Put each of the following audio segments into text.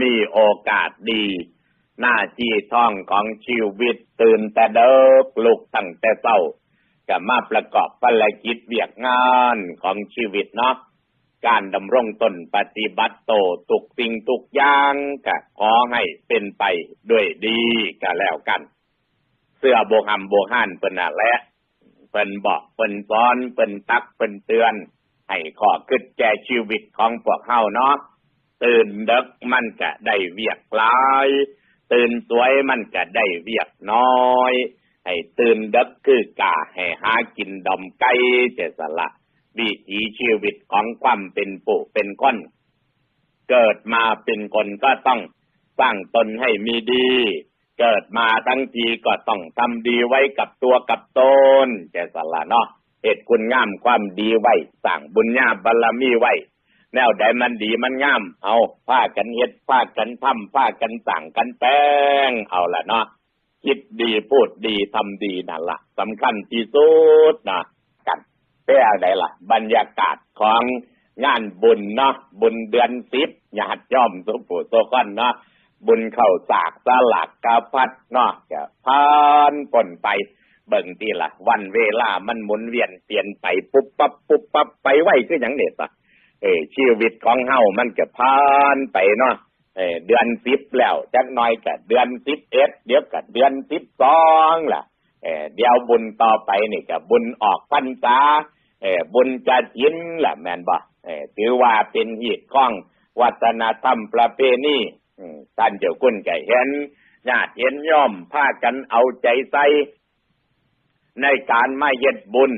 มีโอกาสดี หน้าที่ท่องของชีวิตตื่นแต่เดิกลุกตั้งแต่เช้าก็มาประกอบภารกิจเวียกงานของชีวิตเนาะการดำรงตนปฏิบัติโตทุกสิ่งทุกอย่างก็ขอให้เป็นไปด้วยดีก็แล้วกัน เสื้อโบหำโบห่านเปิ้นน่ะแหละเปิ้นบอกเปิ้นสอนเปิ้นตักเปิ้นเตือน ให้ข้อคิดแก่ชีวิตของพวกเฮาเนาะ ตื่นดึกมันก็ได้เวียกหลาย ตื่นสวยมันก็ได้เวียกน้อย ให้ตื่นดึกคือกาให้หากินดอมไก่เจสละวิถีชีวิตของความเป็นผู้เป็นคนเกิดมาเป็นคนก็ต้องสร้างตนให้มีดี เกิดมาทั้งทีก็ต้องทำดีไว้กับตัวกับตนเจสละเนาะเหตุคุณงามความดีไว้ สร้างบุญญาบารมีไว้ แนวใดมันดีมันงาม เอาผ้ากันเฮ็ดผ้ากันทำผ้ากันสั่งกันแป้ง เอาละเนาะคิดดีพูดดีทำดีนั่นละสำคัญที่สุดนะกันเพื่อะไรล่ะ บรรยากาศของงานบุญเนาะบุญเดือนสิบญาติย่อมสุผู้โซก้อนเนาะบุญเข้าสากสลักกาพัดเนาะจะพานปนไป เบิ่งทีละวันเวลามันหมุนเวียนเปลี่ยนไปปุ๊บปั๊บปุ๊บปั๊บไปไวคือหยังเด็ดอะ เออชีวิตของเฮามันก็ผ่านไปเนาะเออเดือนสิบแล้วจักหน่อยก็เดือนสิบเอ็ดเดี๋ยวก็เดือนสิบสองล่ะเออเดี๋ยวบุญต่อไปนี่ก็บุญออกพรรษาเออบุญจะยินล่ะแมนบ่เออถือว่าเป็นหีดข้อง วัฒนธรรมประเพณีท่านเจ้าคุณก็เห็นญาติเห็นย่อมพากันเอาใจใส่ในการมาเฮ็ดบุญ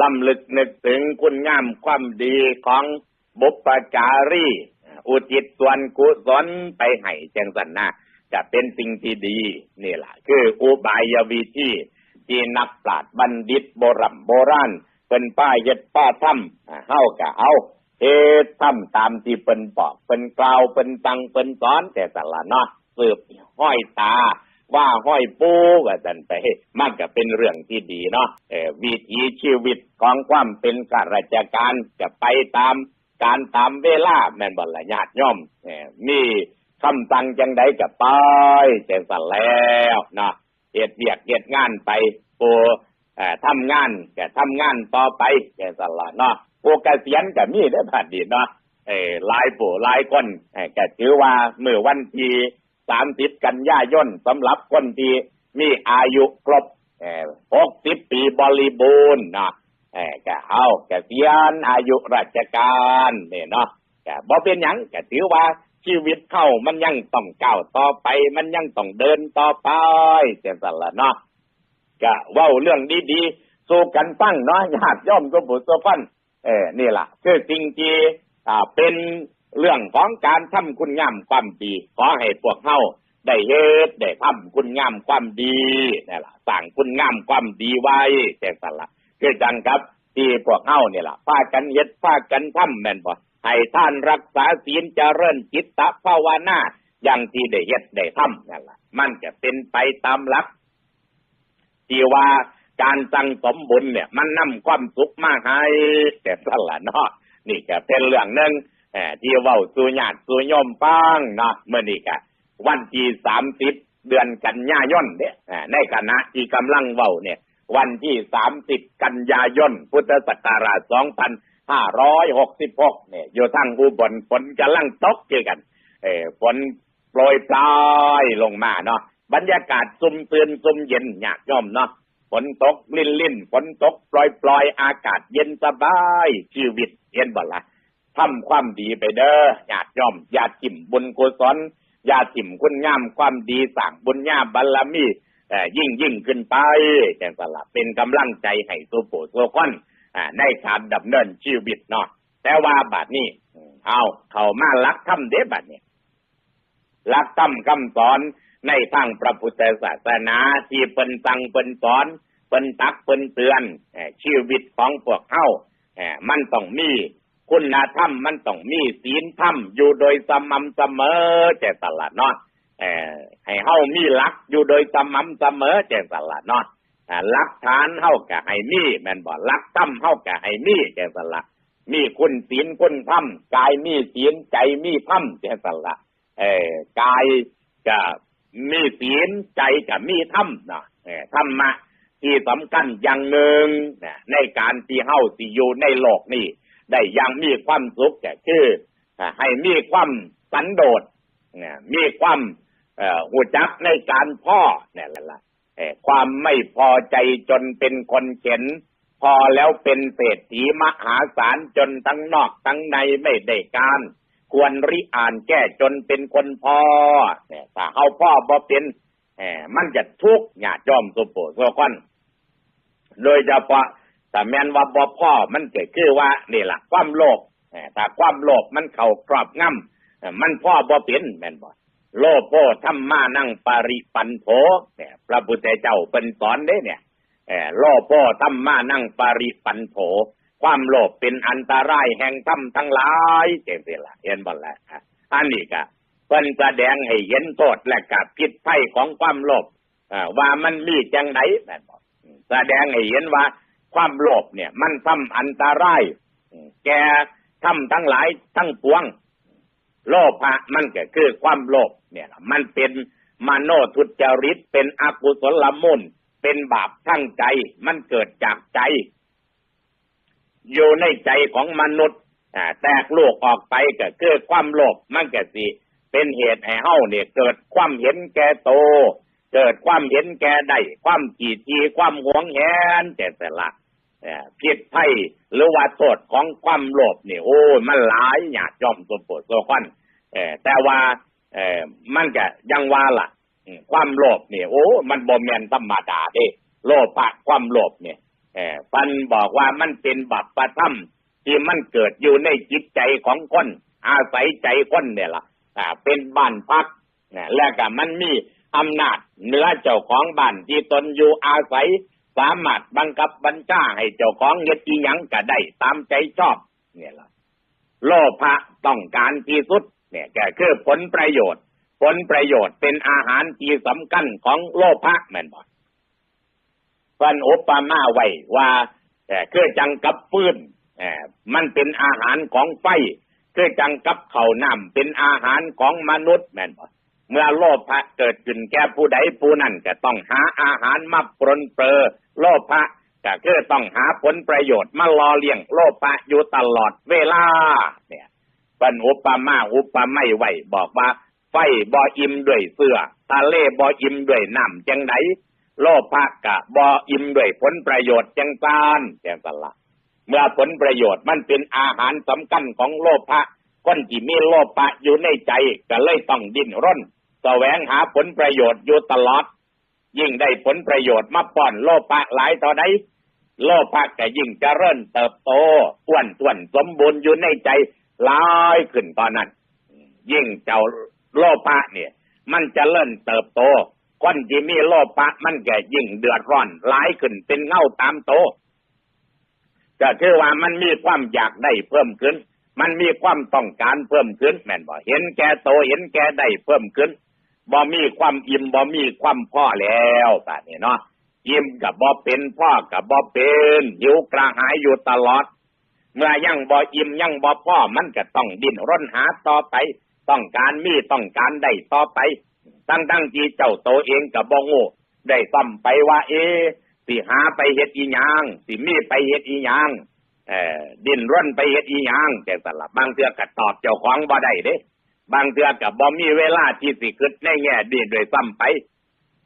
ล้ำลึกนึกถึงคุณงามความดีของบุปการีอ่าอุทิศส่วนกุศลไปให้จังสันนะจะเป็นสิ่งที่ดีนี่แหละคืออุบายวิธีที่นักปราชญ์บัณฑิตโบรโบราณเป็นป้ายเฮ็ดป้าถ้ำเฮาก็เอาเฮ็ดถ้ำตามที่เปิ้นบอกเปิ้นกล่าวเปิ้นตังเปิ้นสอนแต่แต่ละเนาะสืบห้อยตา ว่าห้อยปูก็ดันไป มันก็เป็นเรื่องที่ดีเนาะวิถีชีวิตของความเป็นข้าราชการจะไปตามการตามเวลาแม่นบ่ละญาติยมเออมีคำสั่งจังใดก็ไปจังสั่นแล้วเนาะเฮ็ดเวียกเฮ็ดงานไปผู้เอ่อทำงานก็ทำงานต่อไปจังสั่นละเนาะผู้เกษียณก็มีได้อบัดนี้เนาะเออลายผู้หลายคนเอ่อก็ถือว่าเมื่อวันที่ สามสิบกันยายนสำหรับคนที่มีอายุครบหกสิบปีบริบูรณ์นะเออก็เอาเกษียณอายุราชการเนี่ยเนาะแก็บ่เป็นหยังแกถือว่าชีวิตเข้ามันยังต้องก้าวต่อไป มันยังต้องเดินต่อไปเจังซั่นล่ะเนาะก็เว้าเรื่องดีๆสู้กันฟังเนาะญาติโยมก็บุตรฟันเออนี่ล่ะ คือสิ่งที่อ่าเป็น เรื่องของการทำคุณงามความดี ขอให้พวกเฮาได้เฮ็ดได้ทำคุณงามความดีนี่ล่ะสร้างคุณงามความดีไว้แต่สั่นละคือจังครับที่พวกเฮาเนี่ยล่ะพากันเฮ็ดพากันทำแม่นบ่ให้ท่านรักษาศีลเจริญจิตตภาวนาอย่างที่ได้เฮ็ดได้ทำนั่นล่ะ มันจะเป็นไปตามหลักที่ว่าการสั่งสมบุญเนี่ย มันนำความสุขมาให้แต่สั่นละเนาะนี่ก็เป็นเรื่องหนึ่ง เอ่อที่เว้าสูญาติสู่โยมฟังเนาะเมื่อนี้ก็วันที่สามสิบเดือนกันยายนเนี่ยในคณะที่กำลังเว้าเนี่ย วันที่สามสิบกันยายนพุทธศักราชสองพันห้าร้อยหกสิบหกเนี่ยอยู่ทางอุบลฝนกำลังตกเจอกัน เออฝนโปรยปลายลงมาเนาะบรรยากาศซุ่มเตือนซุ่มเย็นอยากย่อมเนาะฝนตก ลิ่นลิ่นฝนตกปล่อยปลอยอากาศเย็นสบายชีวิตเย็นบ่ละ ทำความดีไปเด้อญาติย่อมอย่าถิ่มบุญกุศลอย่าถิ่มคุณงามความดีสั่งบุญญาบารมีเอ่ยิ่งยิ่งขึ้นไปแต่สละเป็นกำลังใจให้สุโปโซคอนอ่าในการดำเนินชีวิตเนาะแต่ว่าบัดนี้ เอาเขามาลักธรรมเด้บัดนี้ลักธรรมคำสอนในทางพระพุทธศาสนาที่เปิ้นสั่งเปิ้นสอนเปิ้นตักเปิ้นเตือนเอ่ชีวิตของพวกเฮาเอ่มันต้องมี คุณธรรมมันต้องมีศีลธรรมอยู่โดยสม่ำเสมอแต่ตลาดเนาะเออให้เฮามีหลักอยู่โดยสม่ำเสมอแต่ตลาดเนาะอ่าหลักฐานเฮาก็ให้มีแม่นบ่หลักธรรมเฮาก็ให้มีแต่ตลาดมีคุณศีลคุณธรรมกายมีศีลใจมีธรรมแต่ตลาดเออกายก็มีศีลใจก็มีธรรมนะเออธรรมะที่สำคัญอย่างหนึ่งในการที่เฮาสิอยู่ในโลกนี้ ได้อยังมีความสุขก็คือให้มีความสันโดษมีความเอ่อหูจักในการพ่อเนี่ยแหละความไม่พอใจจนเป็นคนเข็น พอแล้วเป็นเศรษฐีมหาศาลจนทั้งนอกทั้งในไม่ได้การ ควรริอ่านแก้จนเป็นคนพ่อเนี่ยถ้าเอาพ่อบ่เป็นแหมมันจะทุกข์ญาติโยมสุโปโซคอนโดยเฉพาะ แต่แม่นว่าบ่พ่อมันเกิดคือว่านี่ล่ะความโลภแหมถ้าความโลภมันเข้าครอบงำเอ่อมันพ่อบ่เป็นแม่นบ่โลภโพธรรมานั่งปริปันโถเนี่ยพระพุทธเจ้าเป็นสอนเด้เนี่ยโลภโพธรรมานั่งปริปันโถความโลภเป็นอันตรายแห่งธรรมทั้งหลายเจ๋งสิละเห็นบ่ละอะอันนี้ก็เพิ่นแสดงให้เห็นโทษและกับพิษภัยของความโลภว่ามันมีจังไดแม่นบ่อืมแสดงให้เห็นว่า ความโลภเนี่ย มันทำอันตรายแกทำทั้งหลายทั้งปวง โลภะมันก็คือความโลภเนี่ยล่ะมันเป็นมโนทุจริตเป็นอกุศลมุนเป็นบาปทั้งใจ มันเกิดจากใจ อยู่ในใจของมนุษย์แตกโลกออกไปก็คือความโลภมันก็สิเป็นเหตุให้เฮาเนี่ย เกิดความเห็นแก่โต เกิดความเห็นแก่ได้ความกี่ทีความหวงแหนแต่แต่ละ ผิดไพ่หรือว่าโทษของความโลภนี่โอ้มันหลายหยาดย่อมตัวปวดตัวควันแต่ว่ามันก็ยังว่าล่ะ ความโลภเนี่ยโอ้ มันบ่แมนธรรมดาเด้โลภะความโลภเนี่ยเออปันบอกว่ามันเป็นบัพประทัมที่มันเกิดอยู่ในจิตใจของคน อาศัยใจคนเนี่ยล่ะอ่าเป็นบ้านพักแล้วก็มันมีอำนาจเหนือเจ้าของบ้านที่ตนอยู่อาศัย สามารถบังคับบัญชาให้เจ้าของเฮ็ดอีหยังก็ได้ตามใจชอบ เนี่ยล่ะ โลภะต้องการที่สุด เนี่ยก็คือผลประโยชน์ ผลประโยชน์เป็นอาหารที่สำคัญของโลภะแม่นบ่เพิ่นอุปมาไว้ว่าแต่คือจังกับฟืนเอ่อมันเป็นอาหารของไฟคือจังกับเข้าน้ำเป็นอาหารของมนุษย์แม่นบ่ เมื่อโลภะเกิดขึ้นแก่ผู้ใดผู้นั้นก็ต้องหาอาหารมาปรนเปรอโลภะก็คือต้องหาผลประโยชน์มารอเลี้ยงโลภะอยู่ตลอดเวลา เนี่ยเป็นอุปมาอุปไมยไหวบอกว่า ไฟบ่อิ่มด้วยเสื้อทะเลบ่อิ่มด้วยน้ำจังไดโลภะกะบ่อิ่มด้วยผลประโยชน์จังซานจังสละเมื่อผลประโยชน์มันเป็นอาหารสำคัญของโลภะคนที่มีโลภะอยู่ในใจก็เลยต้องดิ้นร่น แสวงหาผลประโยชน์อยู่ตลอด ยิ่งได้ผลประโยชน์มาป้อนโลภะหลายต่อใดโลภะก็ยิ่งเจริญเติบโตอ้วนท้วนสมบูรณ์อยู่ในใจลายขึ้นตอนนั้น ยิ่งเจ้าโลภะเนี่ย มันจเจริญเติบโตคนที่มีโลภะมันก็ยิ่งเดือดร้อนหลายขึ้นเป็นเงาตามโตก็คือว่ามันมีความอยากได้เพิ่มขึ้น มันมีความต้องการเพิ่มขึ้น แม่นบ่เห็นแก่โตเห็นแก่ได้เพิ่มขึ้น บ่มีความอิ่มบ่มีความพ่อแล้วแบบนี้เนาะยิ้มกับบ่เป็นพ่อกับบ่เป็นหิวกระหายอยู่ตลอด เมื่อยังบ่อิ่มยังบ่พ่อมันก็ต้องดิ้นร่นหาต่อไป ต้องการมีต้องการได้ต่อไป ตั้งตั้งที่เจ้าโตเองกับบ่โง่ได้ซ้ำไปว่า เอสิหาไปเฮ็ดอีหยังสิมีไปเฮ็ดอีหยังเออดิ้นร่นไปเฮ็ดอีหยังแต่สลับบางเทือก็ตอบเจ้าของบ่ได้เด้ บางเทื่อก็บ่มีเวลาที่สิคิดในแง่ดีโดยซ้ำไป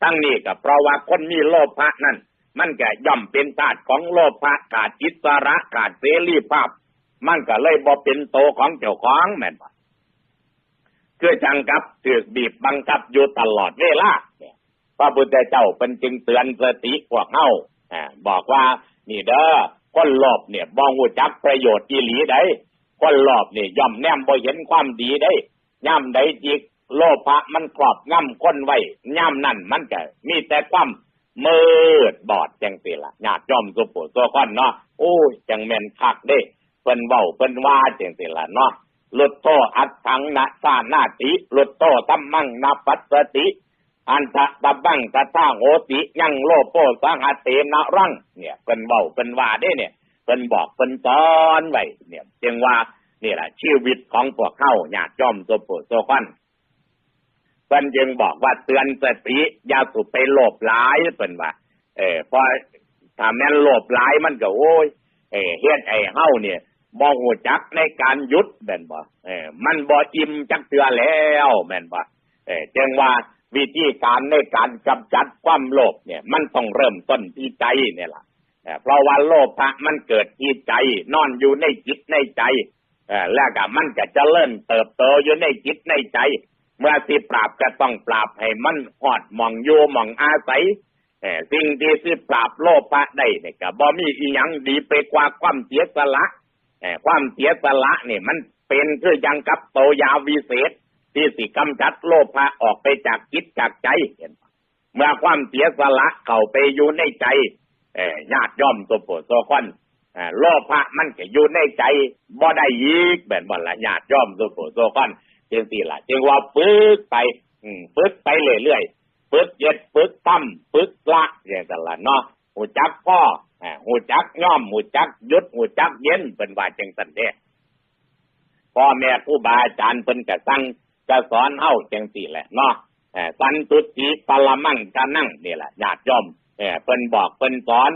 ทั้งนี้ก็เพราะว่าคนมีโลภะนั่นมันก็ย่อมเป็นธาตุของโลภะขาดอิสระขาดเสรีภาพ มันก็เลยบ่เป็นโตของเจ้าของแม่นบ่คือจังกับถูกบีบบังคับอยู่ตลอดเวลาพระพุทธเจ้าเป็นจึงเตือนสติพวกเฮาอ่าบอกว่า นี่เด้อคนโลภเนี่ยบ่ฮู้จักประโยชน์อีหลีใดคนโลภเนี่ยย่อมแนมบ่เห็นความดีได้ ย่ำใดจิก โลภะมันครอบงำคนไว้ย่ำนั่นมันก็มีแต่ความมืดบอดจังสิละญาติจอมสุปุตัวก้อนเนาะโอ้ยจังแม่นคักเด้เพิ่นเว้าเพิ่นว่าจังสิละเนาะลดโตอัดถังนะสานาติลดโตตัมมังนาปัสสติ อันทะตะบังตะท่าโหติยังโลโปสังหเตมนะรังเนี่ยเพิ่นเว้าเพิ่นว่าเด้เนี่ยเพิ่นบอกเพิ่นสอนไว้เนี่ยจึงว่า นี่แหละชีวิตของพวกเข้าญาติจอมสุปุตัวก้อนเพิ่นจึงบอกว่าเตือนสติอย่าสุไปโลภหลายเพิ่นว่า เออเพราะถ้าแม่นโลภหลายมันก็โอ้ยเออเฮ็ดไอ้เฮาเนี่ยบ่ฮู้จักในการยุดแม่นบ่เออมันบ่อิ่มจักเทื่อแล้วแม่นบ่เออจึงว่าวิธีการในการกำจัดความโลภเนี่ย มันต้องเริ่มต้นที่ใจเนี่ยล่ะเพราะว่าโลภะมันเกิดที่ใจ นอนอยู่ในจิตในใจ แล้วก็มันก็เจะเริ่มเติบโตอยู่ในจิตในใจ เมื่อสิปราบก็ต้องปราบให้มันหอดมองอยู่หมองอาศัยสิ่งที่สิปราบโลภะได้เนี่ยก็บ่มีอีหยังดีไปกว่าความเสียสละความเสียสละนี่มันเป็นคือยังกับโตยาวิเศษ ที่สิกำจัดโลภะออกไปจากจิตจากใจเห็นเมื่อความเสียสละเข้าไปอยู่ในใจญาติย่อมตัวปรดโซคอน โลภะมันก็อยู่ในใจบ่ได้ยีกแบบบ่ละญาติย่อมตัวโปรดโซคอนจึงสิละจึงว่าฝึกไปฝึกไปเรื่อยๆฝึกเย็ดฝึกตั้มฝึกละอย่างนั้นละเนาะหูจักพ่อหูจักย่อมหูจักยุดหูจักเย็นเป็นว่าจังสันเด้พ่อแม่ครูบาอาจารย์เพิ่นก็สั่งก็สอนเฮาจังสี่แหละเนาะเอ่อสันตุติปรมังกานั่งนี่แหละญาติยมเอ่อเพิ่นบอกเพิ่นสอน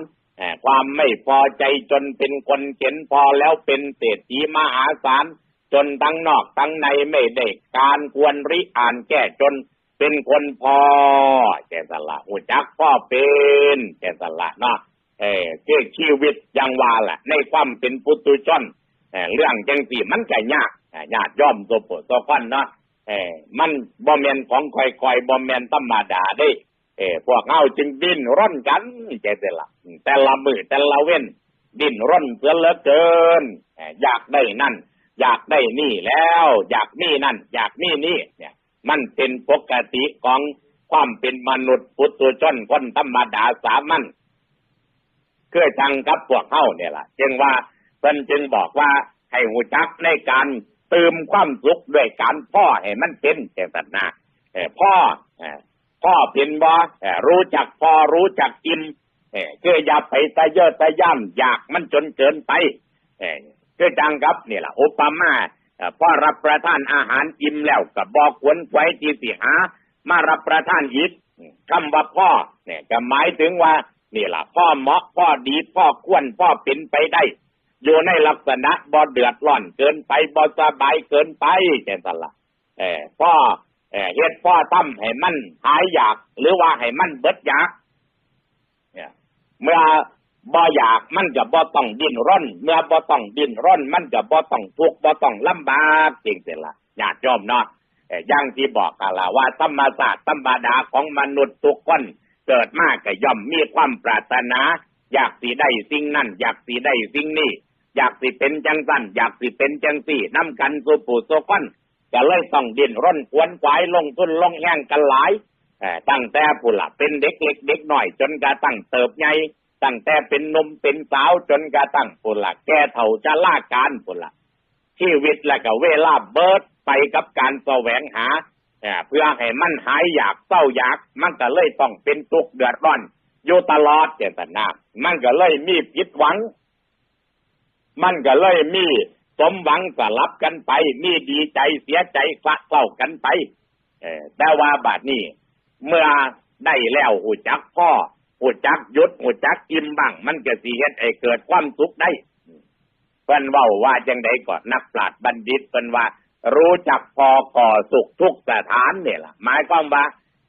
ความไม่พอใจจนเป็นคนเข็นพอแล้วเป็นเศรษฐีมหาศาลจนทั้งนอกทั้งในไม่ได้การควรริอ่านแก้จนเป็นคนพอแกสละหูจักพ่อเป็นแกสละเนาะเออเชื่อชีวิตยังว่าแหละในความเป็นปุตุชนเรื่องจังสีมันก็ยากยากย่อมโซโปโซคอนเนาะเออมันบ่แมนของคอยคอยๆบ่แมนธรรมดาได้ เออพวกเฮาจึงดิ้นร่นกันแกสละแต่ละมือแต่ละเว้น ดิ้นร่นเสือเหลือเกิน อยากได้นั่น อยากได้นี่แล้ว อยากนี่นั่น อยากนี่นี่เนี่ย มันเป็นปกติของความเป็นมนุษย์ปุถุชนคนธรรมดาสามัญเพื่อจังกับพวกเข้าเนี่ยล่ะจึงว่าเพิ่นจึงบอกว่าให้หูจักในการเติมความสุขด้วยการพ่อให้มันเป็นเจตนาพ่อ พ่อเป็นบ่เอ่อรู้จักพอรู้จักอิ่มเออคืออย่าไปตะเยอะตะย่ำอยากมันจนเกินไปเออคือจังกับนี่ล่ะอุปมาเอ่อรับประทานอาหารอิ่มแล้วก็บอกควรไว้ที่สิหา มารับประทานอีกคำว่าพ่อเนี่ยจะหมายถึงว่านี่ล่ะพ่อเหมาะพ่อดีพ่อควรพ่อเป็นไปได้ อยู่ในลักษณะบ่เดือดร้อนเกินไปบ่สบายเกินไปแค่นั้นละเออพ่อ เออเฮ็ดพ่อตั้มให้มันหายอยาก หรือว่าให้มันเบิดอยากเนี่ยเมื่อบ่อยากมันก็บ่ต้องดิ้นร่อน เมื่อบ่ต้องดิ้นร่อน มันก็บ่ต้องทุกข์บ่ต้องลำบากจริงเสียละญาติโยมเนาะเอ่ย่างที่บอกกันละว่าธรรมศาสตร์ธรรมดาของมนุษย์ทุกคนเกิดมากก็ย่อมมีความปรารถนา อยากสิได้สิ่งนั้นอยากสิได้สิ่งนี้อยากสิเป็นจังสั้นอยากสิเป็นจังสี่น้ำกันสู่ปู่สู่คน ก็เลยต้องดิ้นร่นควนขวายลงทุนลงแห้งกันหลายตั้งแต่ผู้ละเป็นเด็กเล็กเด็กหน่อย จนกระตั้งเติบใหญ่ตั้งแต่เป็นนมเป็นสาวจนกระตั้งผู้ละแก่เฒ่าจะล่าการผู้ละชีวิตและก็เวลาเบิดไปกับการแสวงหาเพื่อให้มันหายอยากเศร้าอยาก มันก็เลยต้องเป็นทุกข์เดือดร้อนอยู่ตลอดเจตนามันก็เลยมีผิดหวัง มันก็เลยมี สมหวังสลับกันไป มีดีใจเสียใจคละเศร้ากันไปแต่ว่าบัดนี้เมื่อได้แล้วหูจักพ่อหูจักยุดหูจักอิ่มบ้าง มันก็สิเฮ็ดให้เกิดความสุขได้เพิ่นว้าว่าจังไดก่อนนักปราชญ์บัณฑิตเพิ่นว่า รู้จักพอก่อสุขทุกสถานเนี่ยล่ะ หมายความว่า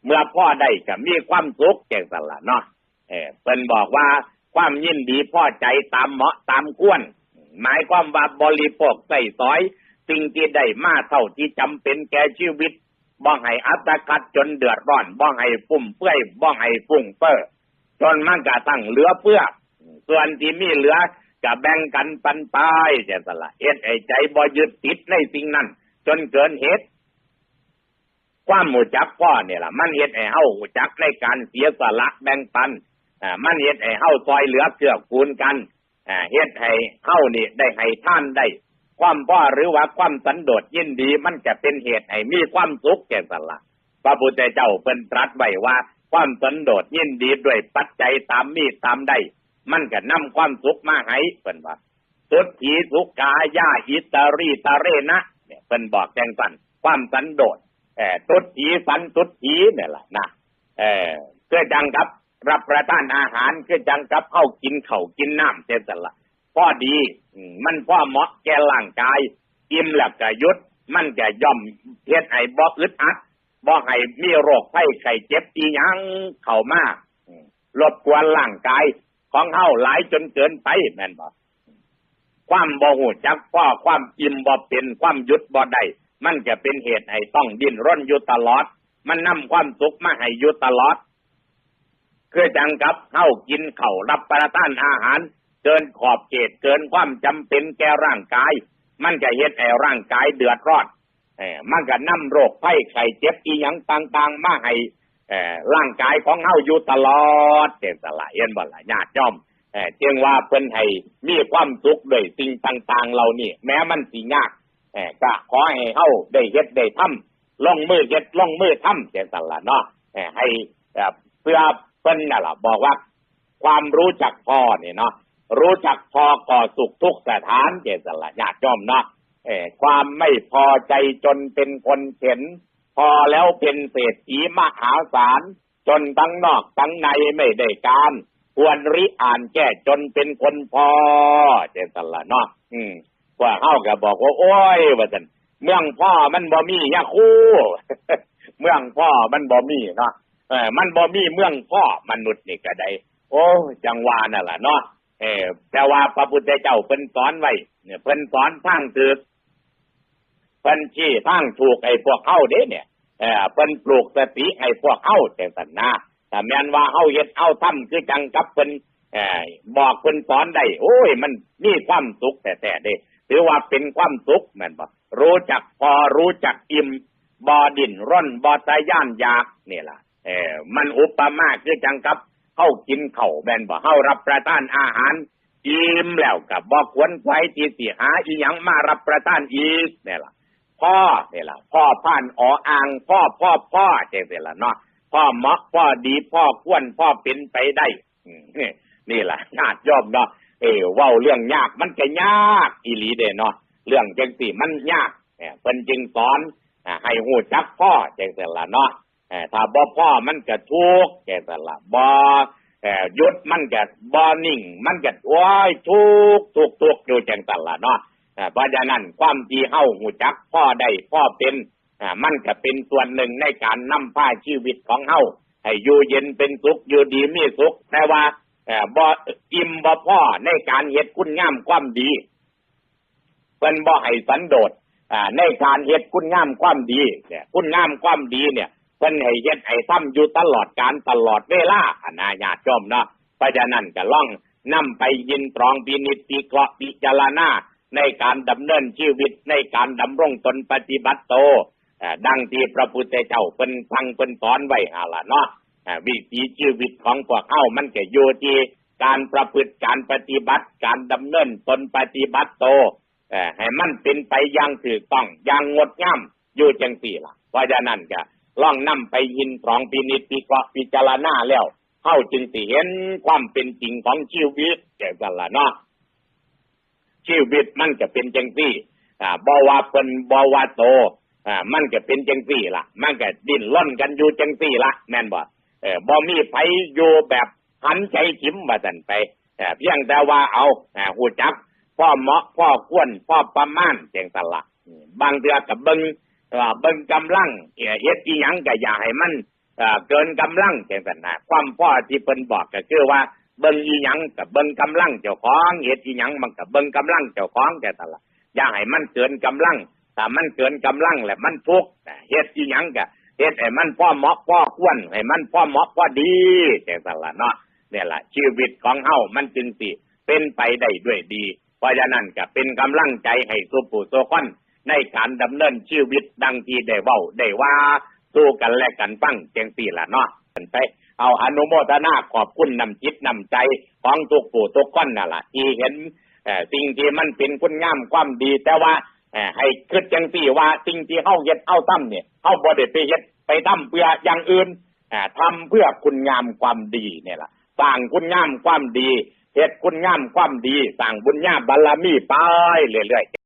เมื่อพ่อได้ก็มีความสุขจังซั่นล่ะเนาะเออเพิ่นบอกว่าความยินดีพ่อใจตามเหมาะตามควร หมายความว่าบริโภคใส่สอย สิ่งที่ได้มาเท่าที่จำเป็นแก่ชีวิตบ่ให้อัตคัดจนเดือดร้อนบ่ให้ฟุ่มเฟื่อยบ่ให้ฟุ้งเฟ้อจนมันก็ตั้งเหลือเพื่อ ส่วนที่มีเหลือก็แบ่งกันปันไปจะสละเอ็ดไอ้ใจบ่ยึดติดในสิ่งนั้น จนเกินเหตุความหมูจักพ่อเนี่ยล่ะ มันเฮ็ดให้เฮาหูจักในการเสียสละแบ่งปันอ่ามันเฮ็ดให้เฮาซอยเหลือเกื้อกูลกัน เฮ็ดให้เฮานี่ได้ให้ท่านได้ ความพ่อหรือว่าความสันโดษยินดีมันจะเป็นเหตุให้มีความสุขแก่สละพระพุทธเจ้าเป็นตรัสไว้ว่า ความสันโดษยินดีด้วยปัจจัยตามมีตามได้ มันก็นำความสุขมาให้เป็นว่าสุดทีสุกายาอิตารีตาเรนะเนี่ยเป็นบอกแจงสันความสันโดษเออตุดถีสันตุดถีเนี่ยแหละนะเออคือจังกับ รับประทานอาหารคือจังกับเข้ากินเข้ากินน้ำเสร็จสันละพอดีมันพ่อเหมาะแก่ร่างกายอิ่มแล้วก็ยุด มันจะย่อมเฮ็ดให้บ่อึดอัดบ่ให้มีโรคไข้ไข้เจ็บอีหยังเข้ามาอืมรบกวนร่างกายของเฮาหลายจนเกินไปแม่นบ่ความบ่หูจักพ่อความอิ่มบ่เป็นความยุดบ่ได้มันจะเป็นเหตุให้ต้องดิ้นร่นอยู่ตลอด มันนำความสุขมาให้อยู่ตลอด คือจังกับเข้ากินเข่ารับประทานอาหาร เกินขอบเขตเกินความจำเป็นแก่ร่างกาย มันจะเฮ็ดให้ร่างกายเดือดร้อนเออมันก็นำโรคไข้ไข้เจ็บอีหยังต่างๆ มาให้เอ่อร่างกายของเฮาอยู่ตลอดเจ็บสลายเห็นบ่ล่ะญาติย่อมเอ่อจึงว่าเพิ่นให้มีความสุขด้วยสิ่งต่างๆ เหล่านี้แม้มันสิยากเอ่อก็ขอให้เฮาได้เฮ็ดได้ทำลงมือเฮ็ดลงมือทำจังซั่นละเนาะเอ่อให้เอ่อเพื่อ เพิ่นน่ะล่ะบอกว่า ความรู้จักพอเนี่ยเนาะรู้จักพอก่อสุขทุกสถานเจังซั่นล่ะญาติโยมเนาะเอ่ความไม่พอใจจนเป็นคนเข็น พอแล้วเป็นเศรษฐีมหาศาลจนทั้งนอกทั้งในไม่ได้การ ควรริอ่านแก้จนเป็นคนพอเจสละเนาะอืมกว่าเฮาก็บอกว่า โอ้ยว่าซั่นเมืองพ่อมันบ่มียาคู่ เมืองพ่อมันบ่มีเนาะ เออมันบ่มีเมืองพ่อมนุษย์นี่ก็ได้โอ้จังหวานั่นล่ะเนาะเออแต่ว่าพระพุทธเจ้าเพิ่นสอนไว้เนี่ยเพิ่นสอนทางถึกเพิ่นชี้ทางถูกไอ้พวกเฮาเด้เนี่ยเออเพิ่นปลูกสติให้พวกเฮาจังซั่นนะถ้าแม่นว่าเฮาเฮ็ดเอาทำคือจังกับเพิ่นเอ่อบอกเพิ่นสอนได้โอ้ย มันมีความสุขแต่แต่เด้ถือว่าเป็นความสุขแม่นบ่รู้จักพอรู้จักอิ่มบ่ดินร่อนบ่ตะย่านยากนี่ล่ะ เออมันอุปมาคือจังกับเฮากินเข้าแม่นบ่เฮารับประทานอาหารอิ่มแล้วก็บ่ควรไว้ที่สิหาอีหยังมารับประทานอีกนี่ยล่ะ พ่อเนี่ยล่ะ พ่อผ่านออ่างพ่อพ่อพ่อเจังซี่ล่ะเนาะพ่อเหมาะพ่อดีพ่อควรพ่อเป็นไปได้นี่นี่ะญาติยอมเนาะเออว้าเรื่องยากมันก็ยากอีหลีเด้เนาะเรื่องจังสี่มันยากเออเพิ่นจึงสอนให้ฮู้จักพ่อจังซี่ล่ะเนาะ ถ้าบ่พ่อมันก็ทุกข์จังซี่ละบ่หยุดมันก็บ่นิ่ง มันก็โอ้ยทุกข์ทุกข์ทุกข์อยู่จังซั่ละเนาะเอ่อเพราะฉะนั้นความที่เฮาฮู้จักพ่อได้พ่อเป็นอ่ามันก็เป็นส่วนหนึ่งในการนำพาชีวิตของเฮาให้อยู่เย็นเป็นสุขอยู่ดีมีสุขแต่ว่าเอ่อบ่อิ่มบ่พ่อในการเฮ็ดคุณงามความดีเพิ่นบ่ให้สันโดษอ่าในการเฮ็ดคุณงามความดีเนี่ยคุณงามความดีเนี่ย เพิ่นให้เฮ็ดให้ทำอยู่ตลอดการตลอดเวลาอนาญาติโยมเนาะเพราะฉะนั้นก็ล่องนำไปยินตรองพินิจพิเคราะห์พิจารณาในการดำเนินชีวิตในการดำรงตนปฏิบัติโตดังที่พระพุทธเจ้าเป็นสั่งเป็นสอนไว้หาละเนาะวิถีชีวิตของพวกเฮามันก็อยู่ที่การประพฤติการปฏิบัติการดำเนินตนปฏิบัติโตให้มันเป็นไปอย่างถูกต้องอย่างงดงามอยู่จังสี่ล่ะเพราะฉะนั้นก็ ล่องนำไปยินตรองพินิจพิเคราะห์พิจารณาแล้วเฮาจึงสิเห็นความเป็นจริงของชีวิตแก่กันละเนาะชีวิตมันก็เป็นจังซี่อ่าบวาเพิ่นบวาโตอ่ามันก็เป็นจังซี่ล่ะ มันก็ดิ้นร่นกันอยู่จังซี่ละแม่นบ่เออบ่มีไผอยู่แบบหันใจขิมว่าซั่นไปเพียงแต่ว่าเอาอ่าฮู้จักพ่อเหมาะพ่อควรพ่อประมาณเจังซั่นล่ะบางเทื่อก็เบิง เบิ่งกำลังเฮ็ดอีหยังก็อย่าให้มันเกินกำลังจังซั่นนะความพ่อที่เพิ่นบอกก็คือว่าเบิ่งอีหยังกับเบิ่งกำลังเจ้าของเฮ็ดอีหยังมันกับเบิ่งกำลังเจ้าของแต่ตละอย่าให้มันเกินกำลังถ้ามันเกินกำลังแหละมันทุกข์เฮ็ดอีหยังก็เฮ็ดให้มันพ่อเหมาะพ่อควรให้มันพ่อเหมาะพ่อดีแต่ตนละเนาะเนี่ยล่ะชีวิตของเฮามันจึงสิเป็นไปได้ด้วยดี เพราะฉะนั้นก็เป็นกำลังใจให้สุผู้สุคน ในการดำเนินชีวิตดังที่ได้เว้าได้ว่าสู้กันและกันฟังเจังซี่ละเนาะกันไป เอาอนุโมทนาขอบคุณนำจิตนำใจของทุกผู้ทุกคนนั่นแหละที่เห็นสิ่งที่มันเป็นคุณงามความดี แต่ว่าให้คิดจังสี่ว่าสิ่งที่เฮาเฮ็ดเฮาทำเนี่ยเฮาบ่ได้ไปเฮ็ดไปทำเพื่ออย่างอื่นทำเพื่อคุณงามความดีเนี่ยล่ะสร้างคุณงามความดีเฮ็ดคุณงามความดี สร้างบุญญาบารมีไปเรื่อยๆ